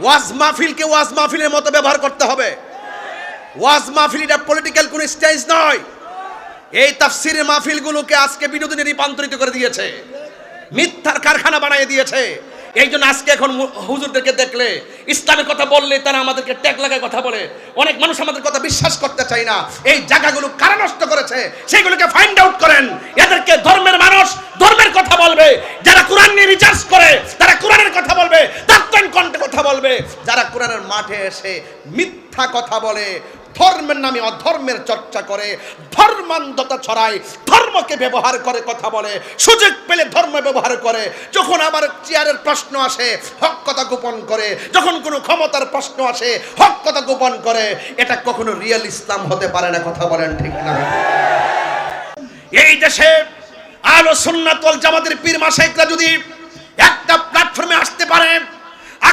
ওয়াজ মাহফিলকে ওয়াজ মাহফিলের মতো ব্যবহার করতে হবে। ওয়াজ মাহফিল এটা পলিটিক্যাল কোন স্টেজ নয়। এই তাফসিরের মাহফিলগুলোকে আজকে বিনোদনে রূপান্তরিত করে দিয়েছে। মিথ্যার কারখানা বানিয়ে দিয়েছে। এই জন্য আজকে এখন হুজুরদেরকে দেখলে, ইসলামের কথা বললে তারা আমাদেরকে ট্যাগ লাগায় কথা বলে। অনেক মানুষ আমাদের কথা বিশ্বাস করতে চায় না। এই জায়গাগুলো কারা নষ্ট করেছে? সেগুলোকে ফাইন্ড আউট করেন। এদেরকে ধর্মের মানুষ ধর্মের কথা বলবে। যারা কোরআন নিয়ে রিচার্জ করে, তারা কোরআনের কথা বলবে। কণ্ঠে কথা বলবে, যারা কোরআনের মাঠে এসে মিথ্যা কথা বলে, ধর্মের নামে অধর্মের চর্চা করে, ধর্মান্ধতা ছড়ায়, ধর্মকে ব্যবহার করে কথা বলে, সুযোগ পেলে ধর্ম ব্যবহার করে, যখন আবার চেয়ারের প্রশ্ন আসে, হক কথা গোপন করে, যখন কোনো ক্ষমতার প্রশ্ন আসে, হক কথা গোপন করে, এটা কখনো রিয়েল ইসলাম হতে পারে না, কথা বলেন ঠিক না। এই দেশে আলো সুন্নাতল জামাতের পীর মাসাইকরা যদি একটা প্ল্যাটফর্মে আসতে পারে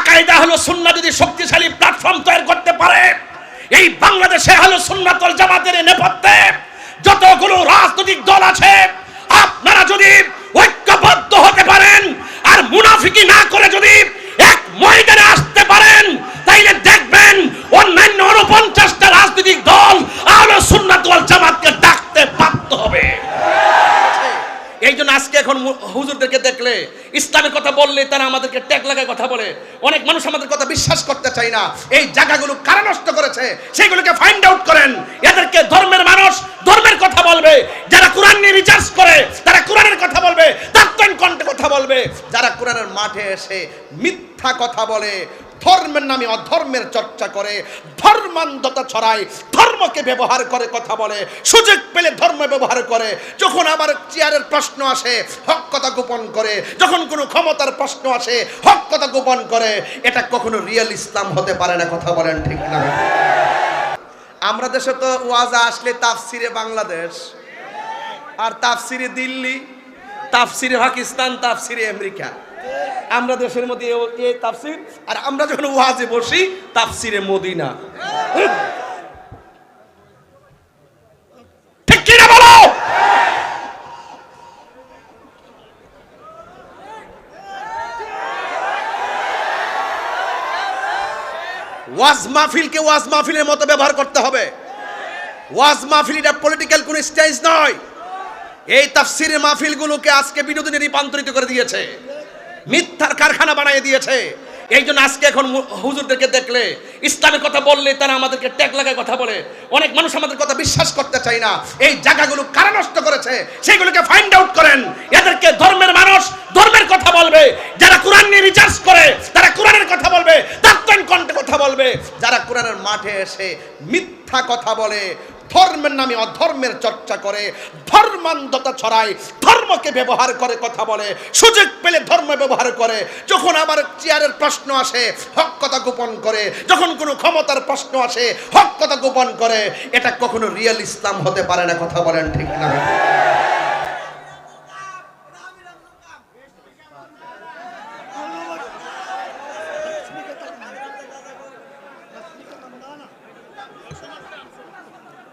আকাইদা হলো সুন্না যদি শক্তিশালী প্ল্যাটফর্ম তৈরি করতে পারে, এই বাংলাদেশে হলো সুন্নাতল জামাতের নেপথ্যে যতগুলো রাজনৈতিক দল আছে দেখলে ইসলামের কথা বললে তারা আমাদেরকে ট্যাগ লাগায় কথা বলে। অনেক মানুষ আমাদের কথা বিশ্বাস করতে চায় না। এই জায়গাগুলো কারা নষ্ট করেছে? সেগুলোকে ফাইন্ড আউট করেন। এদেরকে ধর্মের মানুষ ধর্মের কথা বলবে। যারা কোরআন নিয়ে রিচার্জ করে, তারা কোরআনের কথা বলবে কণ্ঠে কথা বলবে। যারা কোরআনের মাঠে এসে মিথ্যা কথা বলে, ধর্মের নামে অধর্মের চর্চা করে, ধর্মান্ধতা ছড়ায়, ধর্মকে ব্যবহার করে কথা বলে, সুযোগ পেলে ধর্ম ব্যবহার করে, যখন আবার চেয়ারের প্রশ্ন আসে, হক কথা গোপন করে, যখন কোনো ক্ষমতার প্রশ্ন আসে, হক কথা গোপন করে, এটা কখনো রিয়েল ইসলাম হতে পারে না, কথা বলেন ঠিক না। আমরা দেশে তো ওয়াজা আসলে তাফসিরে বাংলাদেশ, আর তাফসিরে দিল্লি, তাফসিরে পাকিস্তান, তাফসিরে আমেরিকা। আমরা দেশের মধ্যে এ- এ তাফসির, আর আমরা যখন ওয়াজে বসি, তাফসিরে মদিনা ঠিক কি না বলো ওয়াজ মাহফিলকে ওয়াজ মাহফিলের মতো ব্যবহার করতে হবে। ওয়াজ মাহফিল এটা পলিটিক্যাল কোনো স্টেজ নয়। এই তাফসিরের মাহফিলগুলোকে আজকে বিনোদনে রূপান্তরিত করে দিয়েছে। মিথ্যার কারখানা বানিয়ে দিয়েছে। এই জন্য আজকে এখন হুজুরদেরকে দেখলে, ইসলামের কথা বললে তারা আমাদেরকে ট্যাগ লাগায় কথা বলে। অনেক মানুষ আমাদের কথা বিশ্বাস করতে চায় না। এই জায়গাগুলো কারা নষ্ট করেছে, সেগুলোকে ফাইন্ড আউট করেন। এদেরকে ধর্মের মানুষ ধর্মের কথা বলবে। যারা কোরআন নিয়ে রিচার্জ করে, তারা কোরআনের কথা বলবে তাত্ত্বিক কণ্ঠে কথা বলবে। যারা কোরআনের মাঠে এসে মিথ্যা কথা বলে, ধর্মের নামে অধর্মের চর্চা করে, ধর্মান্ধতা ছড়ায় ধর্মকে ব্যবহার করে কথা বলে, সুযোগ পেলে ধর্ম ব্যবহার করে। যখন আবার চেয়ারের প্রশ্ন আসে, হক কথা গোপন করে, যখন কোনো ক্ষমতার প্রশ্ন আসে, হক কথা গোপন করে, এটা কখনো রিয়েল ইসলাম হতে পারে না, কথা বলেন ঠিক না।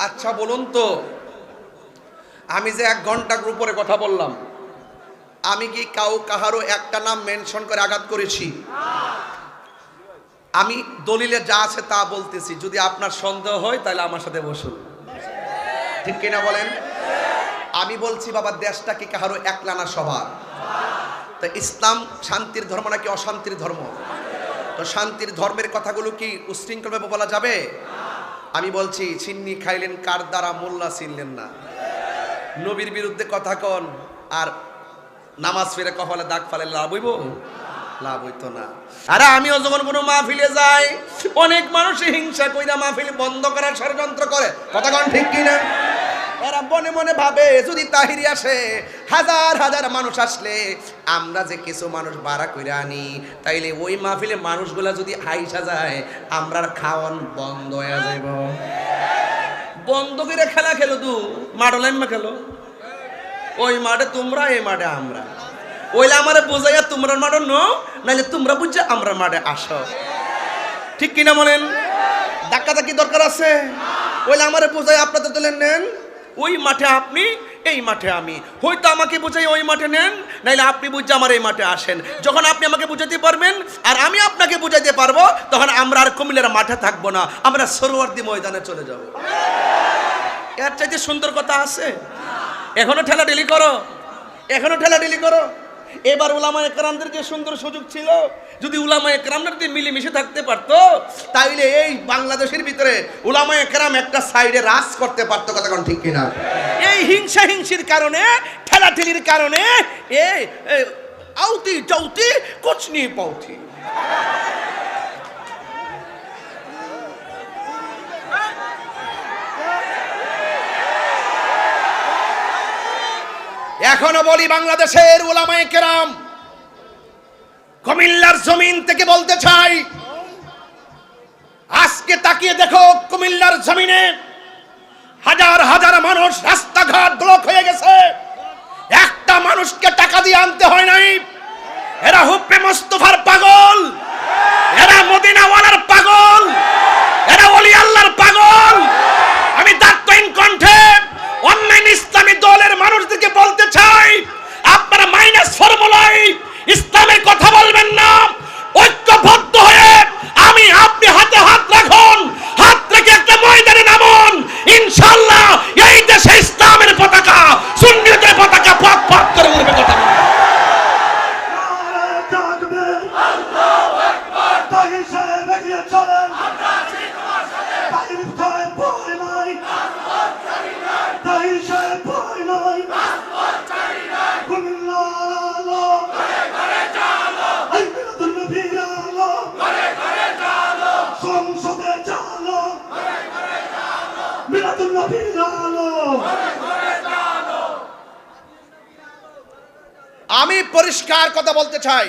আচ্ছা বলুন তো আমি যে এক ঘণ্টা উপরে কথা বললাম, আমি কি কাউ কাহারও একটা নাম মেনশন করে আঘাত করেছি? আমি দলিলে যা আছে তা বলতেছি, যদি আপনার সন্দেহ হয় তাহলে আমার সাথে বসুন। ঠিক কিনা বলেন? আমি বলছি, বাবা, দেশটা কি কাহারও একলা না সবার? তো ইসলাম শান্তির ধর্ম নাকি অশান্তির ধর্ম? তো শান্তির ধর্মের কথাগুলো কি উশৃঙ্খলভাবে বলা যাবে? আমি বলছি চিন্নি খাইলেন কার দ্বারা, মোল্লা চিনলেন না। নবীর বিরুদ্ধে কথা কন আর নামাজ ফিরে কপালে দাগ ফালে লাভ হইব? লাভ হইতো না। আরে আমিও যখন কোনো মাহফিলে যাই, অনেক মানুষ হিংসা কইরা মাহফিল বন্ধ করার ষড়যন্ত্র করে। কথা কন ঠিক কিনা? এরা মনে মনে ভাবে, যদি তাহিরি আসে, হাজার হাজার মানুষ আসলে আমরা যে কিছু মানুষ ভাড়া করে আনি, তাইলে ওই মাহফিলে মানুষগুলা যদি আইসা যায় আমরা খাওয়ান বন্ধ হয়ে যাইব। বন্ধ করে খেলা খেলো লাইন মা খেলো। ওই মাঠে তোমরা, এই মাঠে আমরা। ওইলে আমার বোঝাইয়া তোমরা মাঠে নো নাহলে তোমরা বুঝছ আমরা মাঠে আসো। ঠিক কিনা বলেন? ধাক্কা ধাক্কি দরকার আছে? ওইলে আমার বোঝাই আপনাদের তুলে নেন। ওই মাঠে আপনি এই মাঠে আমি। হয়তো আমাকে বুঝাই ওই মাঠে নেন, নাইলে আপনি বুঝে আমার এই মাঠে আসেন। যখন আপনি আমাকে বুঝাতে পারবেন, আর আমি আপনাকে বুঝাইতে পারব, তখন আমরা আর কুমিল্লার মাঠে থাকব না। আমরা সরোয়ার্দি ময়দানে চলে যাব। এর চাইতে সুন্দর কথা আছে। এখনও ঠেলা ডেলি করো। এখনও ঠেলা ডেলি করো। এবার উলামা একরামদের যে সুন্দর সুযোগ ছিল যদি উলামা একরামদের যদি মিলেমিশে থাকতে পারতো তাইলে এই বাংলাদেশের ভিতরে উলামা একরাম একটা সাইডে রাজ করতে পারতো কথা কোন ঠিক কিনা? এই হিংসা হিংসির কারণে ঠেলাঠেলির কারণে এ এ, আউতি চৌতি কুচনি পাউতি এখনও বলি বাংলাদেশের ওলামায়ে কেরাম, কুমিল্লার জমিন থেকে বলতে চাই, আজকে তাকিয়ে দেখো কুমিল্লার জমিনে হাজার হাজার মানুষ রাস্তাঘাট ব্লক হয়ে গেছে। একটা মানুষকে টাকা দিয়ে আনতে হয় নাই। এরা হুপ্পে মোস্তফার পাগল। আমি পরিষ্কার কথা বলতে চাই।